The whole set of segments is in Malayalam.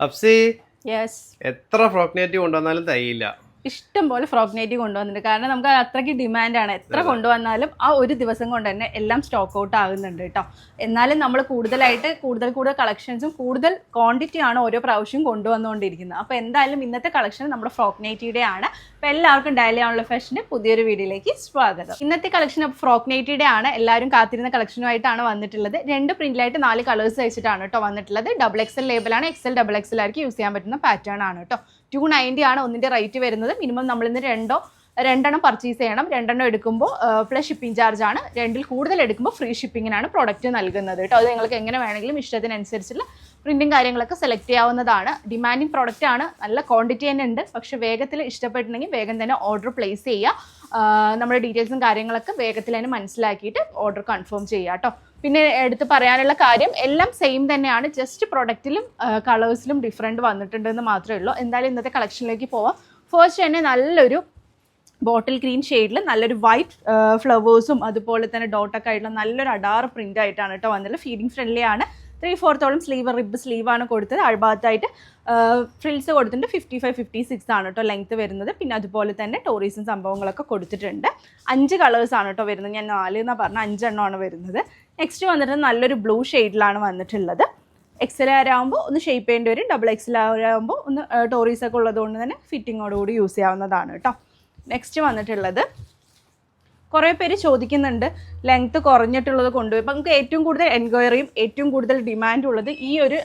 അപ്സി യെസ് എത്ര ഫ്രോക്ക് നെറ്റ് കൊണ്ടുവന്നാലും തയ്യില്ല. ഇഷ്ടം പോലെ ഫ്രോക്ക് നൈറ്റി കൊണ്ടുവന്നിട്ടുണ്ട്. കാരണം നമുക്ക് അത്രയ്ക്ക് ഡിമാൻഡാണ് എത്ര കൊണ്ടുവന്നാലും ആ ഒരു ദിവസം കൊണ്ട് തന്നെ എല്ലാം സ്റ്റോക്ക് ഔട്ട് ആകുന്നുണ്ട് കേട്ടോ. എന്നാലും നമ്മൾ കൂടുതലായിട്ട് കൂടുതൽ കൂടുതൽ കളക്ഷൻസും കൂടുതൽ ക്വാണ്ടിറ്റി ആണ് ഓരോ പ്രാവശ്യം കൊണ്ടുവന്നുകൊണ്ടിരിക്കുന്നത്. അപ്പോൾ എന്തായാലും ഇന്നത്തെ കളക്ഷൻ നമ്മുടെ ഫ്രോക്ക് നൈറ്റിയുടെ ആണ്. അപ്പോൾ എല്ലാവർക്കും ഡയലി ആണുള്ള ഫാഷന്റെ പുതിയൊരു വീഡിയോയിലേക്ക് സ്വാഗതം. ഇന്നത്തെ കളക്ഷൻ ഫ്രോക്ക് നൈറ്റിയുടെ ആണ്. എല്ലാവരും കാത്തിരുന്ന കളക്ഷനുമായിട്ടാണ് വന്നിട്ടുള്ളത്. രണ്ട് പ്രിന്റിലായിട്ട് നാല് കളേഴ്സ് വെച്ചിട്ടാണ് കേട്ടോ വന്നിട്ടുള്ളത്. ഡബിൾ എക്സൽ ലേബലാണ് എക്സൽ ഡബിൾ എക്സൽ ആയിരിക്കും യൂസ് ചെയ്യാൻ പറ്റുന്ന പാറ്റേൺ ആണ് കേട്ടോ. ടു നയന്റി ആണ് ഒന്നിന്റെ റേറ്റ് വരുന്നത്. മിനിമം നമ്മളിന്ന് രണ്ടോ രണ്ടെണ്ണം പർച്ചേസ് ചെയ്യണം. രണ്ടെണ്ണം എടുക്കുമ്പോൾ പ്ലസ് ഷിപ്പിംഗ് ചാർജ് ആണ്. രണ്ടിൽ കൂടുതൽ എടുക്കുമ്പോൾ ഫ്രീ ഷിപ്പിങ്ങിനാണ് പ്രോഡക്റ്റ് നൽകുന്നത് കേട്ടോ. അത് നിങ്ങൾക്ക് എങ്ങനെ വേണമെങ്കിലും ഇഷ്ടത്തിനനുസരിച്ചുള്ള പ്രിന്റും കാര്യങ്ങളൊക്കെ സെലക്ട് ചെയ്യാവുന്നതാണ്. ഡിമാൻഡിങ് പ്രോഡക്റ്റ് ആണ്. നല്ല ക്വാണ്ടിറ്റി തന്നെ ഉണ്ട്. പക്ഷേ വേഗത്തിൽ ഇഷ്ടപ്പെട്ടിട്ടുണ്ടെങ്കിൽ വേഗം തന്നെ ഓർഡർ പ്ലേസ് ചെയ്യുക നമ്മുടെ ഡീറ്റെയിൽസും കാര്യങ്ങളൊക്കെ വേഗത്തിൽ തന്നെ മനസ്സിലാക്കിയിട്ട് ഓർഡർ കൺഫേം ചെയ്യുക കേട്ടോ. പിന്നെ എടുത്ത് പറയാനുള്ള കാര്യം എല്ലാം സെയിം തന്നെയാണ്. ജസ്റ്റ് പ്രൊഡക്റ്റിലും കളേഴ്സിലും ഡിഫറെന്റ് വന്നിട്ടുണ്ടെന്ന് മാത്രമേ ഉള്ളൂ. എന്തായാലും ഇന്നത്തെ കളക്ഷനിലേക്ക് പോവാം. ഫസ്റ്റ് തന്നെ നല്ലൊരു ബോട്ടിൽ ഗ്രീൻ ഷെയ്ഡിൽ നല്ലൊരു വൈറ്റ് ഫ്ലവേഴ്സും അതുപോലെ തന്നെ ഡോട്ടൊക്കെ ആയിട്ടുള്ള നല്ലൊരു അഡാർ പ്രിന്റ് ആയിട്ടാണ് കേട്ടോ വന്നത് ഫീഡിങ് ഫ്രണ്ട്ലി ആണ്. ത്രീ ഫോർത്തോളം സ്ലീവ് റിബ് സ്ലീവാണ് കൊടുത്തത്. അഴുഭാഗത്തായിട്ട് ഫ്രിൽസ് കൊടുത്തിട്ടുണ്ട്. ഫിഫ്റ്റി ഫൈവ് ഫിഫ്റ്റി സിക്സ് ആണ് കേട്ടോ ലെങ്ത് വരുന്നത്. പിന്നെ അതുപോലെ തന്നെ ടോറീസും സംഭവങ്ങളൊക്കെ കൊടുത്തിട്ടുണ്ട്. അഞ്ച് കളേഴ്സ് ആണ് കേട്ടോ വരുന്നത്. ഞാൻ നാല് എന്നാണ് പറഞ്ഞ അഞ്ചെണ്ണമാണ് വരുന്നത്. നെക്സ്റ്റ് വന്നിട്ട് നല്ലൊരു ബ്ലൂ ഷെയ്ഡിലാണ് വന്നിട്ടുള്ളത്. എക്സൽ ആരാകുമ്പോൾ ഒന്ന് ഷേപ്പ് ചെയ്യേണ്ടി വരും. ഡബിൾ എക്സൽ ആരാകുമ്പോൾ ഒന്ന് ടോറീസ് ഒക്കെ ഉള്ളതുകൊണ്ട് തന്നെ ഫിറ്റിങ്ങോടുകൂടി യൂസ് ചെയ്യാവുന്നതാണ് കേട്ടോ. നെക്സ്റ്റ് വന്നിട്ടുള്ളത്. കുറേ പേര് ചോദിക്കുന്നുണ്ട് ലെങ്ത്ത് കുറഞ്ഞിട്ടുള്ളത് കൊണ്ടുപോയി. അപ്പം നമുക്ക് ഏറ്റവും കൂടുതൽ എൻക്വയറിയും ഏറ്റവും കൂടുതൽ ഡിമാൻഡും ഉള്ളത് ഈ ഒരു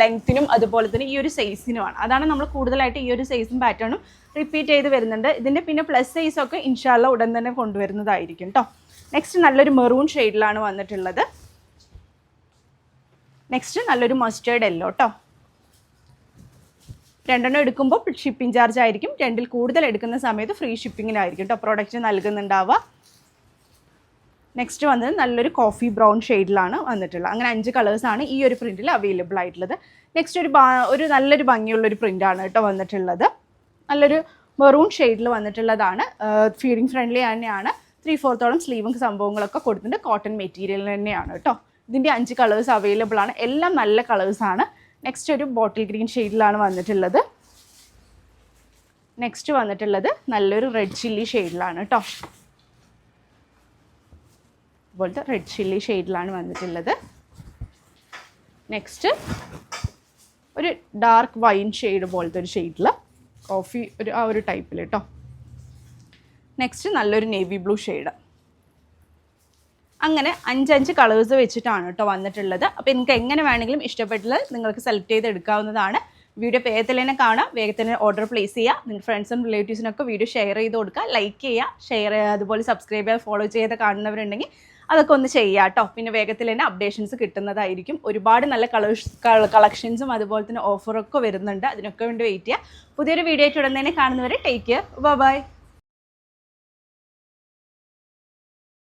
ലെങ്ത്തിനും അതുപോലെ തന്നെ ഈ ഒരു സൈസിനുമാണ് അതാണ് നമ്മൾ കൂടുതലായിട്ട് ഈ ഒരു സൈസും പാറ്റേണും റിപ്പീറ്റ് ചെയ്ത് വരുന്നുണ്ട്. ഇതിന്റെ പിന്നെ പ്ലസ് സൈസൊക്കെ ഇൻഷാല്ല ഉടൻ തന്നെ കൊണ്ടുവരുന്നതായിരിക്കും കേട്ടോ. നെക്സ്റ്റ് നല്ലൊരു മെറൂൺ ഷെയ്ഡിലാണ് വന്നിട്ടുള്ളത്. നെക്സ്റ്റ് നല്ലൊരു മസ്റ്റേർഡ് എല്ലോ കേട്ടോ രണ്ടെണ്ണം എടുക്കുമ്പോൾ ഷിപ്പിംഗ് ചാർജ് ആയിരിക്കും. രണ്ടിൽ കൂടുതൽ എടുക്കുന്ന സമയത്ത് ഫ്രീ ഷിപ്പിങ്ങിനായിരിക്കും കേട്ടോ പ്രോഡക്റ്റ് നൽകുന്നുണ്ടാവുക. നെക്സ്റ്റ് വന്നത് നല്ലൊരു കോഫി ബ്രൗൺ ഷെയ്ഡിലാണ് വന്നിട്ടുള്ളത്. അങ്ങനെ അഞ്ച് കളേഴ്സാണ് ഈ ഒരു പ്രിന്റിൽ അവൈലബിൾ ആയിട്ടുള്ളത്. നെക്സ്റ്റ് ഒരു ഒരു നല്ലൊരു ഭംഗിയുള്ളൊരു പ്രിന്റാണ് കേട്ടോ വന്നിട്ടുള്ളത്. നല്ലൊരു മെറൂൺ ഷെയ്ഡിൽ വന്നിട്ടുള്ളതാണ്. ഫീഡിങ് ഫ്രണ്ട്ലി തന്നെയാണ്. ത്രീ ഫോർത്തോളം സ്ലീവും സംഭവങ്ങളൊക്കെ കൊടുത്തിട്ടുണ്ട്. കോട്ടൺ മെറ്റീരിയൽ തന്നെയാണ് കേട്ടോ ഇതിന്റെ അഞ്ച് കളേഴ്സ് അവൈലബിൾ ആണ്. എല്ലാം നല്ല കളേഴ്സാണ് നെക്സ്റ്റ് ഒരു ബോട്ടിൽ ഗ്രീൻ ഷെയ്ഡിലാണ് വന്നിട്ടുള്ളത്. നെക്സ്റ്റ് വന്നിട്ടുള്ളത് നല്ലൊരു റെഡ് ചില്ലി ഷെയ്ഡിലാണ് കേട്ടോ അതുപോലത്തെ റെഡ് ചില്ലി ഷെയ്ഡിലാണ് വന്നിട്ടുള്ളത്. നെക്സ്റ്റ് ഒരു ഡാർക്ക് വൈൻ ഷെയ്ഡ് പോലത്തെ ഒരു ഷെയ്ഡിൽ കോഫി ഒരു ആ ഒരു ടൈപ്പിൽ കേട്ടോ നെക്സ്റ്റ് നല്ലൊരു നേവി ബ്ലൂ ഷെയ്ഡ് അങ്ങനെ അഞ്ചഞ്ച് കളേഴ്സ് വെച്ചിട്ടാണ് കേട്ടോ വന്നിട്ടുള്ളത്. അപ്പോൾ നിങ്ങൾക്ക് എങ്ങനെ വേണമെങ്കിലും ഇഷ്ടപ്പെട്ടുള്ളത് നിങ്ങൾക്ക് സെലക്ട് ചെയ്ത് എടുക്കാവുന്നതാണ്. വീഡിയോ വേഗത്തിൽ തന്നെ കാണാം. വേഗത്തിൽ ഓർഡർ പ്ലേസ് ചെയ്യുക നിങ്ങൾ ഫ്രണ്ട്സും റിലേറ്റീവ്സിനൊക്കെ വീഡിയോ ഷെയർ ചെയ്ത് കൊടുക്കുക ലൈക്ക് ചെയ്യുക ഷെയർ ചെയ്യുക അതുപോലെ സബ്സ്ക്രൈബ് ചെയ്യുക ഫോളോ ചെയ്ത് കാണുന്നവരുണ്ടെങ്കിൽ അതൊക്കെ ഒന്ന് ചെയ്യുക കേട്ടോ പിന്നെ വേഗത്തിൽ തന്നെ അപ്ഡേഷൻസ് കിട്ടുന്നതായിരിക്കും. ഒരുപാട് നല്ല കളേഴ്സ് കളക്ഷൻസും അതുപോലെ തന്നെ ഓഫറൊക്കെ വരുന്നുണ്ട്. അതിനൊക്കെ വേണ്ടി വെയിറ്റ് ചെയ്യുക പുതിയൊരു വീഡിയോ ആയിട്ട് ഉടൻ കാണുന്നവരെ ടേക്ക് കെയർ ബൈ